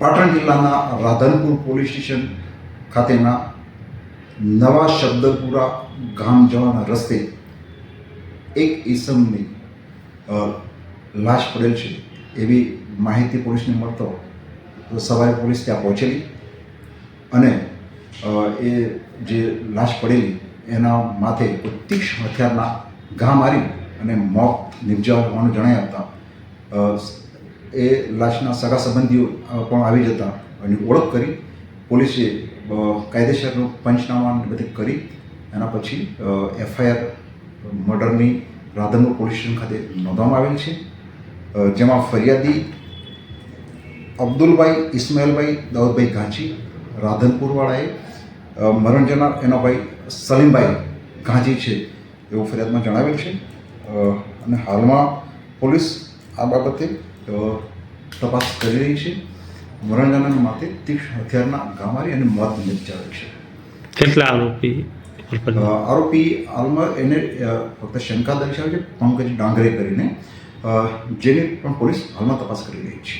પાટણ જિલ્લાના Radhanpur police station ખાતેના નવા શબ્દપુરા ગામ જવાના રસ્તે એક ઈસમની લાશ પડેલ છે એવી માહિતી પોલીસને મળતો તો સવારે પોલીસ ત્યાં પહોંચેલી અને એ જે લાશ પડેલી એના માથે કોઈ હથિયારના ઘા મારી અને મોત નિપજાવ હોવાનું આવતા અ, એ લાશના સગા સંબંધીઓ પણ આવી જતા એની ઓળખ કરી પોલીસે કાયદેસરનું પંચનામા બધી કરી એના પછી એફઆઈઆર મર્ડરની રાધનપુર પોલીસ સ્ટેશન ખાતે નોંધવામાં આવેલ છે. જેમાં ફરિયાદી અબ્દુલભાઈ ઇસ્માઇલભાઈ, દાઉદભાઈ ઘાંચી રાધનપુરવાળાએ મરણ જનાર એનો ભાઈ સલીમભાઈ ઘાંચી છે, એવું ફરિયાદમાં જણાવેલ છે. અને હાલમાં પોલીસ આ બાબતે તપાસ કરી રહી છે. મરણ માટે માથે તીક્ષ્ણ હથિયારના ઘા મારી અને મોત નિપજાવે છે. કેટલા આરોપી આરોપી હાલમાં એને ફક્ત શંકા દર્શાવે છે પંકજ ડાંગરે કરીને જેની પણ પોલીસ હાલમાં તપાસ કરી રહી છે.